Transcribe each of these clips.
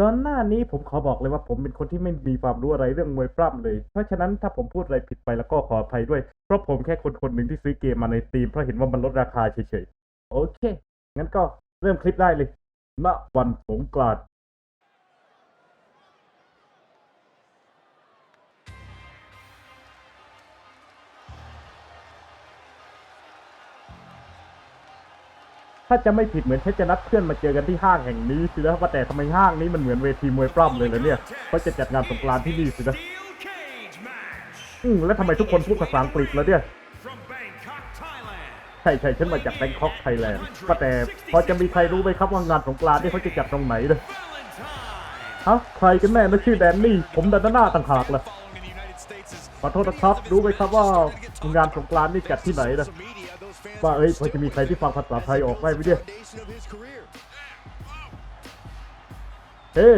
ตอนหน้านี้ผมขอบอกเลยว่าผมเป็นคนที่ไม่มีความรู้อะไรเรื่องมวยปล้ำเลย เพราะฉะนั้นถ้าผมพูดอะไรผิดไปแล้วก็ขออภัยด้วย เพราะผมแค่คนคนหนึ่งที่ซื้อเกมมาในตีมเพราะเห็นว่ามันลดราคาเฉยๆ โอเค งั้นก็เริ่มคลิปได้เลยณวันสงกรานต์ ถ้าจะไม่ผิดเหมือนฉันจะนัดเพื่อนมาเจอกันที่ห้างแห่งนี้สินะว่าแต่ทำไมห้างนี้มันเหมือนเวทีมวยปล้ำเลยเหรอเนี่ยเขาจะจัดงานสงกรานต์ที่นี่สินะอืมแล้วทำไมทุกคนพูดภาษาอังกฤษแล้วเนี่ยใช่ใช่ฉันมาจากแบงคอกไทยแลนด์ว่าแต่พอจะมีใครรู้ไหมครับว่างานสงกรานต์นี่เขาจะจัดตรงไหนเลยฮะใครกันแน่นะชื่อแดนนี่ ผมดันหน้าต่างหากล่ะขอโทษนะครับ รู้ไหมครับว่างานสงกรานต์นี่จัดที่ไหนนะ ว่าเอ้ยพอจะมีใครที่ฟังภาษาไทยออกได้ไหมเนี่ยเอ้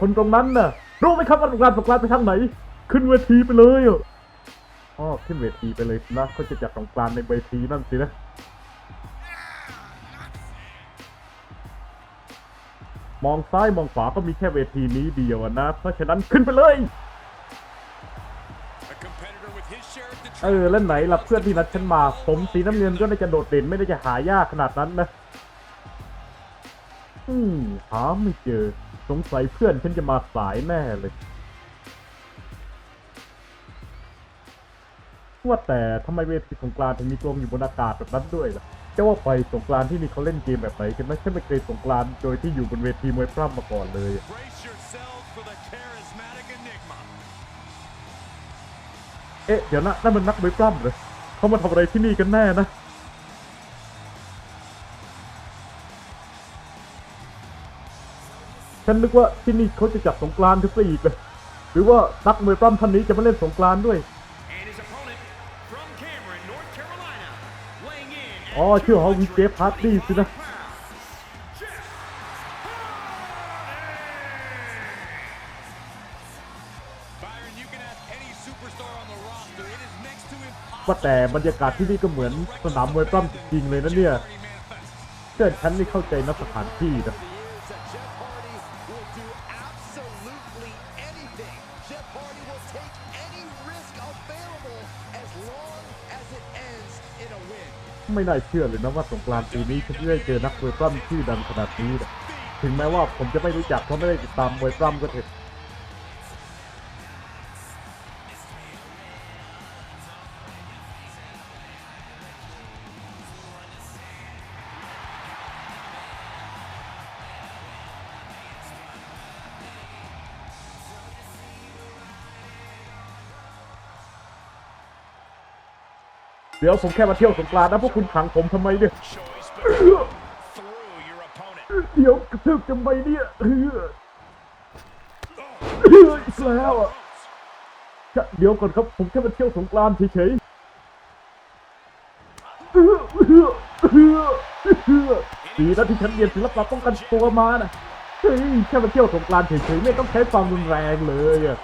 คนตรงนั้นน่ะ รู้ไหมครับว่างานสงกรานไปทางไหน ขึ้นเวทีไปเลยอะอ๋อขึ้นเวทีไปเลยนะเขาจะจัดสงกรานในเวทีนั่นสินะมองซ้ายมองขวาก็มีแค่เวทีนี้เดียวนะ เพราะฉะนั้นขึ้นไปเลย เออแล้วไหนล่ะเพื่อนที่นัดฉันมา ผมสีน้ำเงินก็น่าจะโดดเด่นไม่ได้จะหายากขนาดนั้นนะ อืมหาไม่เจอ สงสัยเพื่อนฉันจะมาสายแน่เลยว่าแต่ทำไมเวทีสงกรานต์ถึงมีกลมอยู่บนอากาศแบบนั้นด้วยล่ะจะว่าไปสงกรานต์ที่นี่เขาเล่นเกมแบบไหนกันไหมฉันไม่เคยสงกรานต์โดยที่อยู่บนเวทีมวยปล้ำมาก่อนเลย เอ๊ะ เดี๋ยวนะนั่นมันนักมวยปล้ำเหรอเขามาทำอะไรที่นี่กันแน่นะ ฉันนึกว่าที่นี่เขาจะจัดสงกรานต์ทุกปีอีกเลยหรือว่านักมวยปล้ำท่านนี้จะมาเล่นสงกรานต์ด้วย And his opponent from Cameron, North Carolina, weighing in อ๋อชื่อเขาวีเจพาร์ตี้สินะ ว่าแต่บรรยากาศที่นี่ก็เหมือนสนามมวยปล้ำจริงเลยนะเนี่ยเพื่อนฉันนี่เข้าใจนักสถานที่นะไม่น่าเชื่อเลยนะว่าสงกรานต์ปีนี้ฉันได้เจอนักมวยปล้ำชื่อดังขนาดนี้นะถึงแม้ว่าผมจะไม่รู้จักเพราะไม่ได้ติดตามมวยปล้ำก็เถอะ เดี๋ยวผมแค่มาเที่ยวสงกรานต์นะพวกคุณขังผมทำไมเนี่ย เดี๋ยวกระทืบทำไมเนี่ยเฮ้ยอีกแล้วอะเดี๋ยวก่อนครับ ผมแค่มาเที่ยวสงกรานต์เฉยๆเฮ้ยเฮ้ยเฮ้ยเฮ้ยดีนะที่ฉันเรียนศิลปะป้องกันตัวมานะเฮ้ยแค่มาเที่ยวสงกรานต์เฉยๆไม่ต้องใช้ความรุนแรงเลยอะ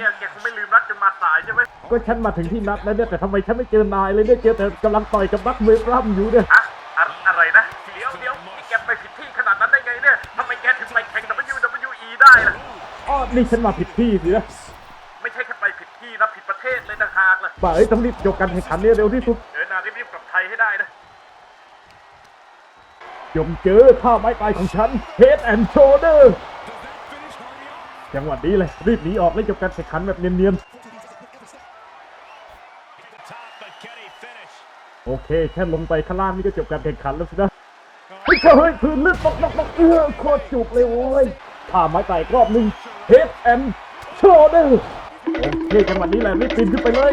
เนี่ยแกคงไม่ลืมนัดจนมาสายใช่ไหมก็ฉันมาถึงที่นัดแล้วเนี่ยแต่ทำไมฉันไม่เจอนายเลยเนี่ยเจอแต่กำลังต่อยกับนักมวยปล้ำอยู่เนี่ยอะอะอะไรนะเดี๋ยวเดี๋ยวนี่แกไปผิดที่ขนาดนั้นได้ไงเนี่ยทำไมแกถึงไปแข่ง WWE ได้ล่ะอ้อนี่ฉันมาผิดที่สินะไม่ใช่แค่ไปผิดที่นะผิดประเทศเลยนะฮากล่ะบ่าเอ้ยต้องรีบจบการแข่งขันเนี่ยเร็วที่สุดเดินหน้ารีบๆกลับไทยให้ได้นะจงเจอท่าไม้ตายของฉัน Head and Shoulder Finish Hardy off. จังหวะนี้เลย รีบหนีออกแล้วจบการแข่งขันแบบเนียนๆ โอเค แค่ลงไปข้างล่างนี่ก็จบการแข่งขันแล้วสินะเฮ้ยเฮ้ยพื้นลื่นตกตกตกเออโคตรจุกเลยโว้ยผ่าไม้ตายอีกรอบหนึ่ง Head and Shoulder โอเคจังหวะนี้แหละรีบปีนขึ้นไปเลย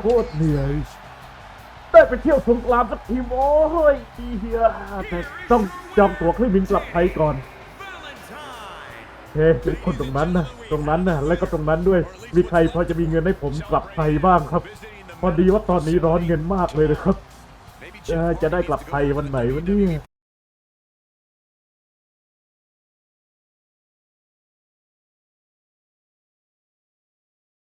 โคตรเหนื่อยได้ไปเที่ยวสงกรานสักทีโว้ยอีเฮียแต่ต้องจองตั๋วเครื่องบินกลับไทยก่อนเฮ้ยคนตรงนั้นนะตรงนั้นนะแล้วก็ตรงนั้นด้วยมีใครพอจะมีเงินให้ผมกลับไทยบ้างครับ พอดีว่าตอนนี้ร้อนเงินมากเลยนะครับจะได้กลับไทยวันไหนวันนี้